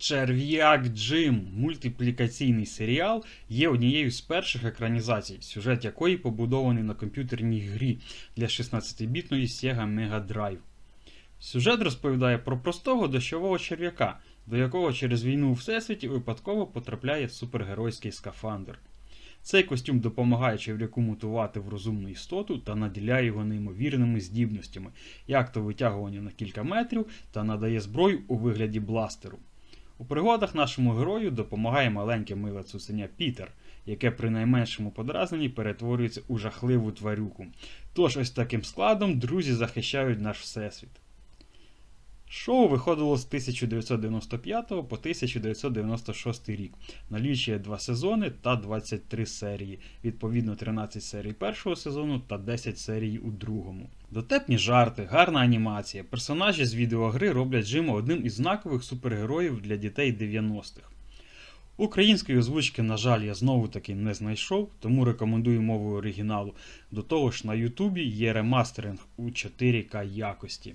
Черв'як Джим, мультиплікаційний серіал, є однією з перших екранізацій, сюжет якої побудований на комп'ютерній грі для 16-бітної Sega Mega Drive. Сюжет розповідає про простого дощового черв'яка, до якого через війну у всесвіті випадково потрапляє супергеройський скафандр. Цей костюм допомагає черв'яку мутувати в розумну істоту та наділяє його неймовірними здібностями, як то витягування на кілька метрів та надає зброю у вигляді бластеру. У пригодах нашому герою допомагає маленьке миле цуценя Пітер, яке при найменшому подразненні перетворюється у жахливу тварюку. Тож ось таким складом друзі захищають наш всесвіт. Шоу виходило з 1995 по 1996 рік. Налічує два сезони та 23 серії, відповідно 13 серій першого сезону та 10 серій у другому. Дотепні жарти, гарна анімація. Персонажі з відеогри роблять Джима одним із знакових супергероїв для дітей 90-х. Української озвучки, на жаль, я знову таки не знайшов, тому рекомендую мову оригіналу. До того ж, на Ютубі є ремастеринг у 4К якості.